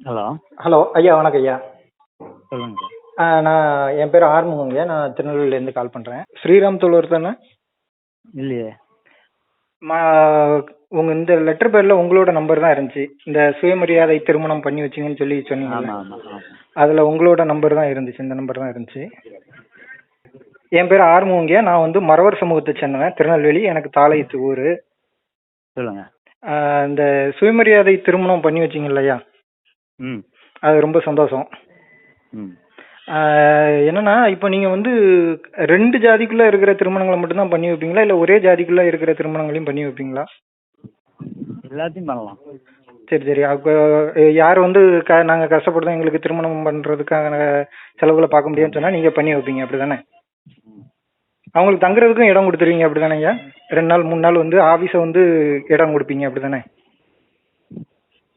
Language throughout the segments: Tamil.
ஹலோ. ஹலோ ஐயா வணக்கம் ஐயா. சொல்லுங்க நான் என் பேர் ஆறுமுகங்க நான் திருநெல்வேலியிலேருந்து கால் பண்ணுறேன் ஸ்ரீராம் தொழில் தானே? இல்லையே. மா உங்கள் இந்த லெட்டர் பேரில் உங்களோட நம்பர் தான் இருந்துச்சு. இந்த சுயமரியாதை திருமணம் பண்ணி வச்சிங்கன்னு சொல்லி சொன்னீங்க அதில் உங்களோட நம்பர் தான் இருந்துச்சு. இந்த நம்பர் தான் இருந்துச்சு. என் பேர் ஆறுமுகங்க நான் வந்து மறவர் சமூகத்தை சேர்ந்தவன் திருநெல்வேலி. எனக்கு தாளையத்து ஊர். சொல்லுங்கள் இந்த சுயமரியாதை திருமணம் பண்ணி வச்சிங்க இல்லையா ம். அது ரொம்ப சந்தோஷம். ம். என்னன்னா இப்போ நீங்க வந்து ரெண்டு ஜாதிக்குள்ள இருக்கிற திருமணங்களை மட்டும்தான் பண்ணி வைப்பீங்களா? இல்ல ஒரே ஜாதிக்குள்ள இருக்கிற திருமணங்களையும் பண்ணி வைப்பீங்களா? எல்லாத்தையும் பண்ணலாம். சரி சரி. அப்போ யார் வந்து க நாங்கள் கஷ்டப்படுறோம் எங்களுக்கு திருமணம் பண்ணுறதுக்கான செலவுகளை பார்க்க முடியும்னு சொன்னால் நீங்கள் பண்ணி வைப்பீங்க. அப்படி தானே அவங்களுக்கு தங்குறதுக்கும் இடம் கொடுத்துருவீங்க. அப்படி தானே ஐயா? ரெண்டு நாள் மூணு நாள் வந்து ஆஃபீஸை வந்து இடம் கொடுப்பீங்க. அப்படி தானே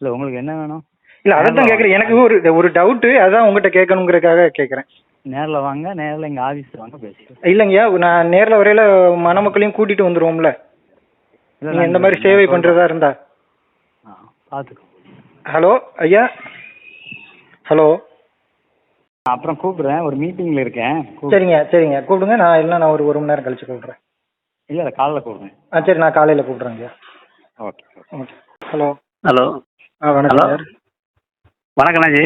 இல்லை உங்களுக்கு என்ன வேணும்? இல்லை அதை தான் கேட்குறேன் எனக்கு ஒரு ஒரு டவுட்டு அதான் உங்ககிட்ட கேட்கணுங்கிறதுக்காக கேட்குறேன் நேரில் வாங்க நேரில் எங்கள் ஆஃபீஸ் வாங்க பேசிக்கலாம். இல்லைங்கய்யா நான் நேரில் வரையில மணமக்களையும் கூட்டிட்டு வந்துருவோம்ல. நீங்க இந்த மாதிரி சேவை பண்றதா இருந்தா. ஆ பார்த்துக்கோ ஹலோ ஐயா? ஹலோ? அப்புறம் கூப்பிடுறேன் ஒரு மீட்டிங்கில் இருக்கேன். சரிங்க சரிங்க. கூப்பிடுங்க நான் இல்லை நான் ஒரு ஒரு மணி நேரம் கழிச்சு கூப்பிடுறேன். இல்லை இல்லை காலைல கூப்பிடுறேன். ஆ சரி நான் காலையில் கூப்பிடுறேங்க ஐயா ஓகே. ஓகே. ஹலோ. ஹலோ. ஆ வணக்கம். வணக்கம் அண்ணாஜி.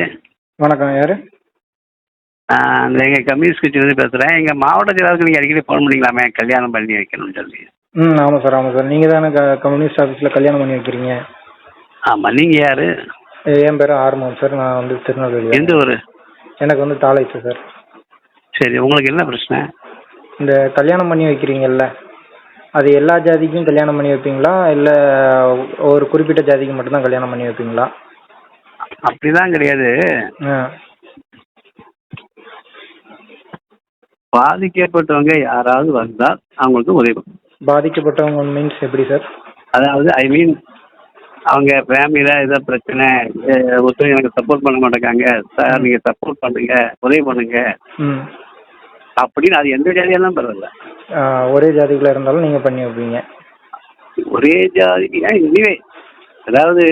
வணக்கம் யார்? இந்த எங்கள் கம்யூனிஸ்ட் கட்சியிலேருந்து பேசுகிறேன் எங்கள் மாவட்ட செயலாளருக்கு நீங்கள் அடிக்கடி ஃபோன் பண்ணிக்கலாமே கல்யாணம் பண்ணி வைக்கணும்னு சொல்லி. ம் ஆமாம் சார் ஆமாம் சார். நீங்கள் தானே க கம்யூனிஸ்ட் ஆஃபீஸில் கல்யாணம் பண்ணி வைக்கிறீங்க? ஆமாம் நீங்கள் யார்? என் பேர் ஆறுமுகம் சார். நான் வந்து திருநெல்வேலி எந்த ஊர்? எனக்கு வந்து தாளைச்சு சார். சரி உங்களுக்கு என்ன பிரச்சனை? இந்த கல்யாணம் பண்ணி வைக்கிறீங்கல்ல அது எல்லா ஜாதிக்கும் கல்யாணம் பண்ணி வைப்பீங்களா? இல்லை ஒரு குறிப்பிட்ட ஜாதிக்கு மட்டும்தான் கல்யாணம் பண்ணி வைப்பீங்களா? அப்படிதான் கிடையாது. பாதிக்கப்பட்டவங்க யாராவது வந்தால் அவங்களுக்கு உதவி. பாதிக்கப்பட்டவங்க மீன்ஸ் எப்படி சார் அதாவது ஐ மீன் அவங்க ஃபேமிலியில் ஏதோ பிரச்சனை ஒருத்தர் எனக்கு சப்போர்ட் பண்ண மாட்டேங்காங்க. சார் நீங்கள் சப்போர்ட் பண்ணுங்க உதவி பண்ணுங்க. அப்படின்னு அது எந்த ஜாதியெல்லாம் பரவாயில்ல. ஒரே ஜாதிக்குள்ள இருந்தாலும் நீங்கள் பண்ணி வைப்பீங்க. ஒரே ஜாதி இனிவே அதாவது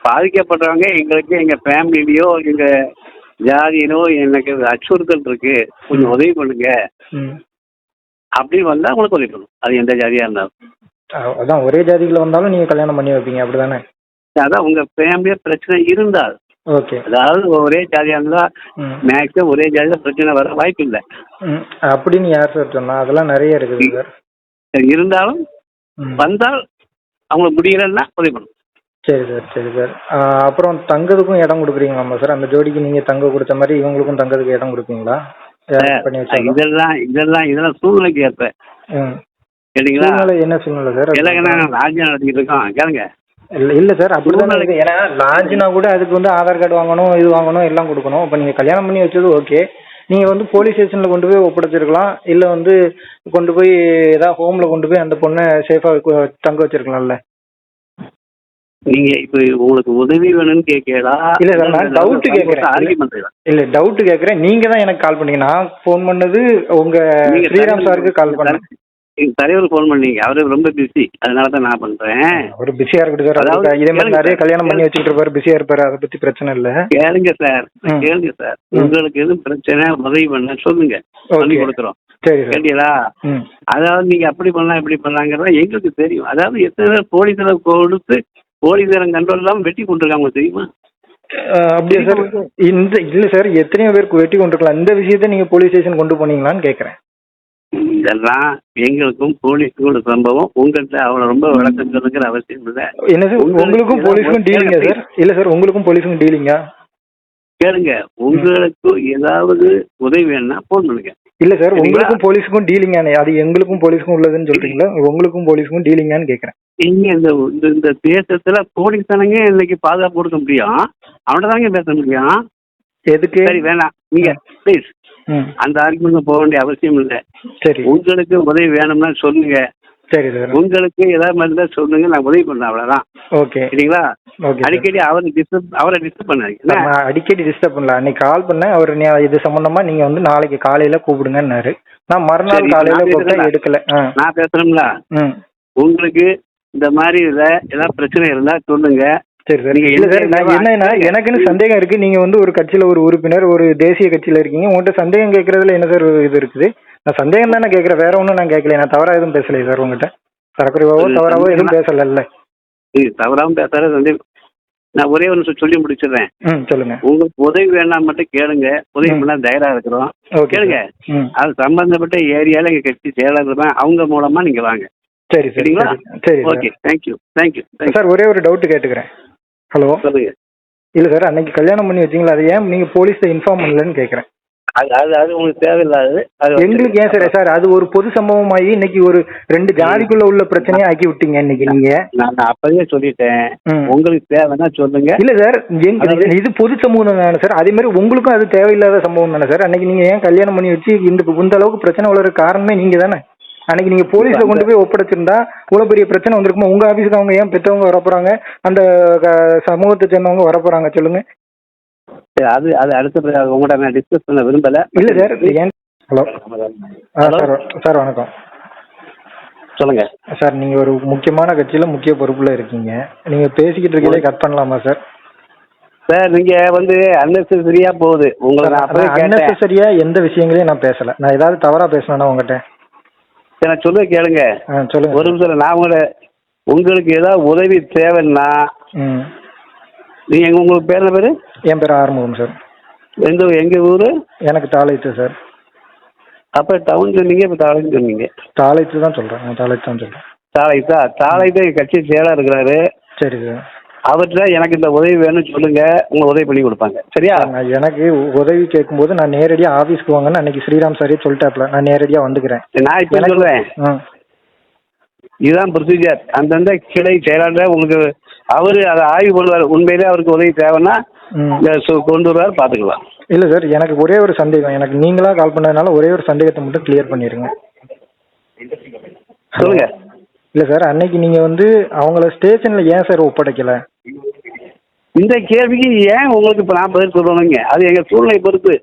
ம் பாதிக்கப்பட்டவங்க எங்களுக்கு எங்க ஃபேமிலிலயோ எங்க ஜாதியிலோ எனக்கு அச்சுறுத்தல் இருக்கு. கொஞ்சம் உதவி பண்ணுங்க. அப்படின்னு வந்தா உங்களுக்கு உதவி பண்ணும் அது எந்த ஜாதியா இருந்தாலும். அதான் ஒரே ஜாதிக்குள்ள வந்தாலும் நீங்கள் கல்யாணம் பண்ணி வைப்பீங்க அப்படி தானே அதான் உங்க ஃபேமிலிய பிரச்சனை இருந்தால். ஓகே. அதாவது ஒரே ஜாதியா இருந்தா மேக்ஸிமம் ஒரே ஜாதியில பிரச்சனை வர வாய்ப்பு இல்லை. அப்படின்னு யார் சார் சொன்னா? அதெல்லாம் நிறைய இருக்குது சார் இருந்தாலும் வந்தால் அவங்களுக்கு முடியலன்னா உதவி பண்ணும். சரி சார் சரி சார். அப்புறம் தங்கறதுக்கும் இடம் கொடுக்குறீங்களாமா சார்? அந்த ஜோடிக்கு நீங்கள் தங்க கொடுத்த மாதிரி இவங்களுக்கும் தங்கறதுக்கு இடம் கொடுப்பீங்களா? யாராவது பண்ணி வச்சாலும் இதெல்லாம் இதெல்லாம் இதெல்லாம் சூழ்நிலைக்கு ஏற்ப. ம். கேட்டீங்களா? சூழ்நிலை என்ன சூழ்நிலை சார்? ராஜ்யம் நடத்திக்கிட்டு இருக்கோம். கேளுங்க. இல்ல இல்ல சார் அப்படிதான் இருக்கு. ஏன்னா லாட்ஜ்னா கூட அதுக்கு வந்து ஆதார் கார்டு வாங்கணும் இது வாங்கணும் எல்லாம் கொடுக்கணும். இப்போ நீங்க கல்யாணம் பண்ணி வச்சது ஓகே. நீங்க வந்து போலீஸ் ஸ்டேஷன்ல கொண்டு போய் ஒப்படைச்சிருக்கலாம். இல்ல வந்து கொண்டு போய் ஏதாவது ஹோம்ல கொண்டு போய் அந்த பொண்ணை சேஃபா தங்க வச்சிருக்கலாம்ல. நீங்க இப்ப உங்களுக்கு உதவி வேணும்னு கேட்கலா இல்ல சார், நான் கேட்கிறேன். ஆர்குமெண்ட் இல்ல டவுட் கேக்குறேன். நீங்க தான் எனக்கு கால் பண்ணீங்க. நான் ஃபோன் பண்ணது உங்க ஸ்ரீராம் சாருக்கு கால் பண்ணேன். எங்க தலைவர் ஃபோன் பண்ணீங்க. அவரு ரொம்ப பிஸி அதனால தான் நான் பண்றேன். ஒரு பிஸியா இருக்கட்டும் சார் அதாவது இதே மாதிரி நிறைய. கல்யாணம் பண்ணி வச்சுக்கிட்டு இருப்பாரு. பிஸியா இருப்பாரு. அதை பத்தி பிரச்சனை இல்ல. கேளுங்க சார். கேளுங்க சார். உங்களுக்கு எதுவும் பிரச்சனை உதவி பண்ண சொல்லுங்க. பண்ணி கொடுக்குறோம். சரி சார். கேட்டீங்களா? ம். அதாவது நீங்க அப்படி பண்ணலாம் இப்படி பண்ணலாங்கிறத எங்களுக்கு தெரியும். அதாவது எத்தனை பேர் போலீஸில் கொடுத்து போலீஸாரன் கண்ட்ரோல் இல்லாமல் வெட்டி கொண்டிருக்காங்க தெரியுமா? அப்படியா சார்? இந்த இல்ல சார் எத்தனையோ பேருக்கு வெட்டி கொண்டிருக்கலாம். இந்த விஷயத்த நீங்க போலீஸ் ஸ்டேஷன் கொண்டு போனீங்களான்னு கேக்குறேன். இதெல்லாம் எங்களுக்கும் போலீஸுக்கும் சம்பவம். உங்கள்கிட்ட அவ்வளோ ரொம்ப விளக்கம் சொல்லுங்கிற அவசியம் இல்லை. என்ன சார் உங்களுக்கு உங்களுக்கும் போலீஸுக்கும் டீலிங்கா. சார்? இல்ல சார் உங்களுக்கும் போலீஸுக்கும் டீலிங்கா கேளுங்க உங்களுக்கு ஏதாவது உதவி வேணும்னா ஃபோன் பண்ணுங்க. இல்ல சார்? உங்களுக்கும் போலீஸுக்கும் டீலிங்கானே அது எங்களுக்கும் போலீஸுக்கும் உள்ளதுன்னு சொல்றீங்களா? உங்களுக்கும் போலீஸுக்கும் டீலிங்கான்னு கேக்குறேன். இங்க இந்த இந்த- தேசத்துல போலீஸ் தானங்க இன்னைக்கு பாதுகாப்பு கொடுக்க முடியும்? அவன்கிட்ட தானங்க பேச முடியும். எதுக்கு? சரி வேணாம். நீங்க ப்ளீஸ் அந்த ஆர்குமெண்ட் போக வேண்டிய அவசியம் இல்லை. சரி. உங்களுக்கு உதவி வேணும்னா சொல்லுங்க. சரி சார். உங்களுக்கு ஏதாவது மாதிரி இருந்தா சொல்லுங்க நான் உதவி பண்றேன் அவ்வளவுதான். ஓகே. சரிங்களா? Okay sir. அடிக்கடி அவரை டிஸ்டர்ப் அவரை டிஸ்டர்ப் பண்ணாதீங்க. சார், நான் அடிக்கடி டிஸ்டர்ப் பண்ணல. அன்னைக்கு கால் பண்ணேன். அவர் நீ இது சம்பந்தமா நீங்க வந்து நாளைக்கு காலையில கூப்பிடுங்கன்னாரு. நான் மறுநாள் சரி, காலையில நான் கூப்பிட்டா பேசுறேன்ல. எடுக்கல. ஆ. நான் பேசுறேன்ல? ம். உங்களுக்கு இந்த மாதிரி இதில் ஏதாவது பிரச்சனை இருந்தால் சொல்லுங்க. சரி சார். நீங்க இல்ல சார் நான் என்னன்னா எனக்குன்னு சந்தேகம் இருக்கு. நீங்க வந்து ஒரு கட்சியில ஒரு உறுப்பினர் ஒரு தேசிய கட்சியில இருக்கீங்க. உங்கள்கிட்ட சந்தேகம் கேட்கறதுல என்ன சார் இது இருக்குது? நான் சந்தேகம் தானே கேட்கறேன். வேற ஒன்றும் நான் கேட்கல. நான் தவறா எதுவும் பேசலையே சார் உங்ககிட்ட? தரக்குறைவாவோ அது தவறாவோ எதுவும் சந்தேகமா- பேசல நீ தவறாம பேசாத வந்து நான் ஒரே ஒரு நிமிஷம் சொல்லி முடிச்சிடுறேன். சொல்லுங்க. உங்களுக்கு உதவி வேணாம் மட்டும் கேளுங்க. உதவி பண்ண தயாரா இருக்கிறோம். கேளுங்க. அது சம்பந்தப்பட்ட ஏரியால எங்க கட்சி செயலாளர் தான் அவங்க மூலமா நீங்க வாங்க. சரி சரி சரிங்களா? சரி. Okay. Thank you thank you thank you sir ஒரே ஒரு டவுட் கேட்டுக்கிறேன். ஹலோ சொல்லுங்க. இல்ல சார் அன்னைக்கு கல்யாணம் பண்ணி வச்சீங்களா? அது ஏன் நீங்க போலீஸ்ல இன்ஃபார்ம் பண்ணலன்னு கேக்குறேன் அது அது அது உங்களுக்கு தேவையில்லாதது. அது எங்களுக்கு ஏன் சார் சார் அது ஒரு பொது சம்பவமாயி இன்னைக்கு ஒரு ரெண்டு ஜாதிக்குள்ள உள்ள பிரச்சனையை ஆக்கி விட்டீங்க இன்னைக்கு நீங்க? நான் அப்பவே சொல்லிட்டேன். உங்களுக்கு தேவைன்னா சொல்லுங்க. இல்ல சார் இது பொது சமூகம் தானே சார். அதே மாதிரி உங்களுக்கும் அது தேவையில்லாத சம்பவம் தானே சார். அன்னைக்கு நீங்க ஏன் கல்யாணம் பண்ணி வச்சு இந்த இந்த அளவுக்கு பிரச்சனை வளர காரணமே நீங்க தானே? அன்னைக்கு நீங்க போலீஸ்ல கொண்டு போய் ஒப்படைச்சிருந்தா இவ்வளவு பெரிய பிரச்சனை வந்திருக்குமா? உங்க ஆபீஸ்க்கு அவங்க ஏன் பெற்றவங்க வரப்போறாங்க? அந்த சமூகத்தை சேர்ந்தவங்க வரப்போறாங்க சொல்லுங்க. சரி, அது அது அடுத்த உங்கள்கிட்ட நான் டிஸ்கஸ் பண்ண விரும்பல. இல்ல சார் ஏன் ஹலோ. சார் சார் வணக்கம். சொல்லுங்க. சார் நீங்க ஒரு முக்கியமான கட்சியில முக்கிய பொறுப்புல இருக்கீங்க. நீங்க பேசிக்கிட்டு இருக்கீங்களே கட் பண்ணலாமா சார் சார் நீங்க வந்து அன்னெசரியா போகுது. உங்களை நான் அன்னெசரியா எந்த விஷயங்களையும் நான் பேசல. நான் ஏதாவது தவறா பேசினா உங்ககிட்ட சரி, நான் சொல்ல கேளுங்க. ஆ, சொல்லுங்க ஒரு நிமிஷம் நான் உங்களை உங்களுக்கு ஏதாவது உதவி தேவைன்னா ம் நீங்க எங்க உங்களுக்கு பேர் என்ன பேரு? என் பேர் ஆறுமுகம் சார். எந்த எங்க ஊரு? எனக்கு தாளைத்து சார். அப்ப டவுன் சொன்னீங்க இப்ப தாளைன்னு சொன்னீங்க. தாளைத்து தான் சொல்றேன். நான் தாளைத்து தான் சொல்றேன். தாளைத்தா தாளைத்து எங்க கட்சி செயலா இருக்கிறாரு. சரி சார். அவர்கிட்ட எனக்கு இந்த உதவி வேணும்னு சொல்லுங்க. உங்க உதவி பண்ணி கொடுப்பாங்க. சரியா? எனக்கு உதவி கேட்கும்போது நான் நேரடியா ஆபீஸ்க்கு வாங்கன்னு அன்னைக்கு ஸ்ரீராம் சாரே சொல்லிட்டாப்ல. நான் நேரடியா வந்துக்கிறேன். நான் இப்ப சொல்றேன். இதுதான் ப்ரொசீஜர் அந்தந்த கிளை செயலாளர் உங்களுக்கு அவரு அதை ஆய்வு பண்ணுவார். உண்மையிலே அவருக்கு உதவி தேவைன்னா கொண்டு வருவார் பாத்துக்கலாம். இல்ல சார் எனக்கு ஒரே ஒரு சந்தேகம். எனக்கு நீங்களா கால் பண்ணதுனால ஒரே ஒரு சந்தேகத்தை மட்டும் கிளியர் பண்ணிருங்க. சொல்லுங்க. இல்ல சார் அன்னைக்கு நீங்க வந்து அவங்கள ஸ்டேஷன்ல ஏன் சார் ஒப்படைக்கல? இந்த கேள்விக்கு ஏன் உங்களுக்கு இப்ப நான் பதில் சொல்லணுங்க? அது எங்க சூழ்நிலை பொறுத்து.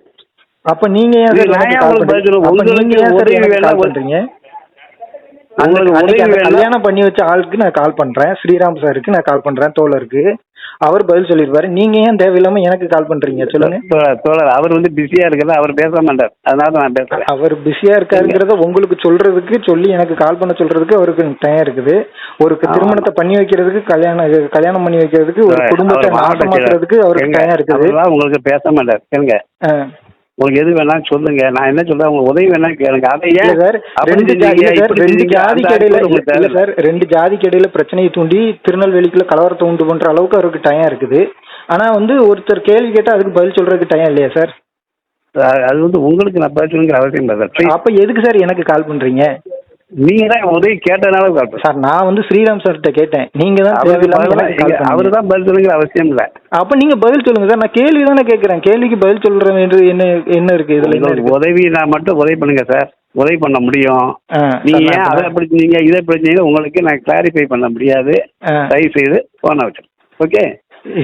அப்ப நீங்க ஏன் சார் உங்களுக்கு பதில் அப்ப சொல்லுவேன்? நீங்க ஏன் சார் பண்றீங்க? உங்களுக்கு கல்யாணம் பண்ணி வச்ச ஆளுக்கு நான் கால் பண்றேன். ஸ்ரீராம் சாருக்கு நான் கால் பண்றேன். தோழருக்கு. அவர் பதில் சொல்லிருப்பாரு. நீங்க ஏன் தேவையில்லாம எனக்கு கால் பண்றீங்க? சொல்லுங்க. தோழர், அவர் வந்து பிஸியா இருக்கிறது அவர் பேச மாட்டார். அதனால தான் நான் பேசுறேன். அவர் பிஸியா இருக்காருங்கிறத உங்களுக்கு சொல்றதுக்கு சொல்லி எனக்கு கால் பண்ண சொல்றதுக்கு அவருக்கு டைம் இருக்குது. ஒரு திருமணத்தை பண்ணி வைக்கிறதுக்கு கல்யாணம் கல்யாணம் பண்ணி வைக்கிறதுக்கு ஒரு குடும்பத்தை நாசமாக்குறதுக்கு. அவருக்கு டைம் இருக்குது. உங்களுக்கு பேச மாட்டார். கேளுங்க. உங்களுக்கு எது வேணாலும் சொல்லுங்க. நான் என்ன சொல்றேன்? உங்களுக்கு உதவி வேணா கேளுங்க. அதை ஏன் சார் ரெண்டு ரெண்டு ஜாதிக்கு இடையில இல்ல. சார் ரெண்டு ஜாதிக்கு இடையில பிரச்சனையை தூண்டி திருநெல்வேலிக்குள்ள கலவரத்தை உண்டு பண்ற அளவுக்கு அவருக்கு டைம் இருக்குது. ஆனா வந்து ஒருத்தர் கேள்வி கேட்டா அதுக்கு பதில் சொல்றதுக்கு டைம் இல்லையா சார்? அது- வந்து உங்களுக்கு நான் பேசணுங்கிற அவசியம் இல்லை சார். அப்ப எதுக்கு சார் எனக்கு கால் பண்றீங்க? நீங்க தான் உதவி கேட்டனால கால் சார் நான் வந்து ஸ்ரீராம் சார்கிட்ட கேட்டேன். நீங்க தான் தேவையில்லாம அவரு. தான் பதில் சொல்லுங்கிற அவசியம் இல்லை. அப்ப நீங்க பதில் சொல்லுங்க சார். நான் கேள்வி தானே கேக்குறேன். கேள்விக்கு பதில் சொல்ற வேண்டியது என்ன என்ன இருக்கு? இதுல உதவி நான் மட்டும் உதவி பண்ணுங்க சார். உதவி பண்ண முடியும். நீங்க சார், ஏன் அதை பிரச்சனைங்க இதை பிரச்சனைங்க உங்களுக்கு நான் கிளாரிஃபை பண்ண முடியாது. தயவு செய்து போன வச்சு ஓகே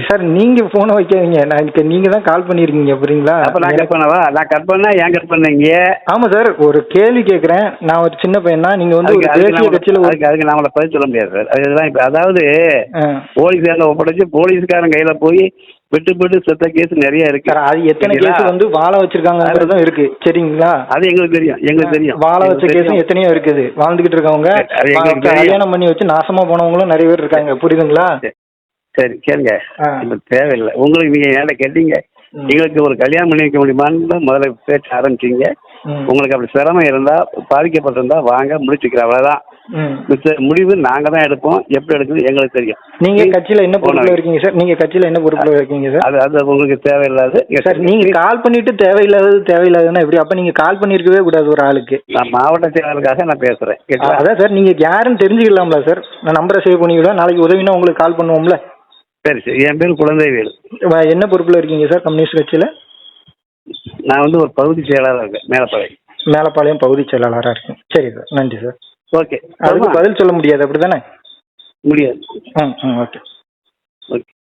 சார் நீங்க போனை வைக்காதீங்க. நான் எனக்கு நீங்க தான் கால் பண்ணிருக்கீங்க புரியுங்களா? அப்ப நான் கட் பண்ணவா? நான் கட் பண்ணா ஏன் கட் பண்ணீங்க? ஆமா சார் ஒரு கேள்வி கேக்குறேன். நான் ஒரு சின்ன பையன் தான் நீங்க வந்து ஒரு தேசிய கட்சியில அதுக்கு அதுக்கு உங்களை பதில் சொல்ல முடியாது சார். அதுதான் இப்ப அதாவது ஆ. போலீஸ் எல்லாம் ஒப்படைச்சு போலீஸ்காரன் கையில போய் விட்டு விட்டு செத்த கேஸ் நிறைய இருக்கு. அது எத்தனை? கேஸ் வந்து வாழ வச்சிருக்காங்கிறதும் இருக்கு. சரிங்களா? அது எங்களுக்கு தெரியும். எங்களுக்கு தெரியும். வாழ வச்ச கேஸும். எத்தனையோ இருக்குது. வாழ்ந்துகிட்டு இருக்கவங்க. கல்யாணம் பண்ணி வச்சு நாசமா போனவங்களும் நிறைய பேர் இருக்காங்க. புரியுதுங்களா? சரி கேளுங்க. ஆ. இப்ப தேவையில்லை. உங்களுக்கு நீங்க என்கிட்ட கேட்டீங்க. எங்களுக்கு ஒரு கல்யாணம் பண்ணி வைக்க முடியுமான்னு முதல்ல பேச ஆரம்பிச்சீங்க. உங்களுக்கு அப்படி சிரமம் இருந்தா பாதிக்கப்பட்டிருந்தா வாங்க முடிச்சுக்கிறேன். மிச்ச முடிவு நாங்க தான் எடுப்போம். எப்படி எடுக்குது எங்களுக்கு தெரியும். நீங்க கட்சியில என்ன பொறுப்புல இருக்கீங்க சார்? நீங்க கட்சியில என்ன பொறுப்புல இருக்கீங்க சார்? அது அது உங்களுக்கு தேவையில்லாது. சார் நீங்க கால் பண்ணிட்டு தேவையில்லாதது தேவையில்லாததுன்னா எப்படி? அப்ப நீங்க கால் பண்ணிருக்கவே கூடாது ஒரு ஆளுக்கு. நான் மாவட்ட செயலாளருக்காக நான் பேசுறேன். அதான் சார் நீங்க யாருன்னு தெரிஞ்சுக்கலாம்ல சார்? நான் நம்பரை சேவ் பண்ணிவிடுவேன். நாளைக்கு உதவினா உங்களுக்கு கால் பண்ணுவோம்ல. சரி சரி. என் பேர் குழந்தை வேலு வ- என்ன பொறுப்புல இருக்கீங்க சார் கம்யூனிஸ்ட் கட்சியில? நான் வந்து ஒரு பகுதி செயலாளர் இருக்கேன் மேலப்பறை மேலப்பாளையம் பகுதி செயலாளராக இருக்கேன். சரி சார் நன்றி சார். ஓகே. அதுக்கு பதில் சொல்ல முடியாது அப்படிதானே? முடியாது. ம் ம் ஓகே. ஓகே.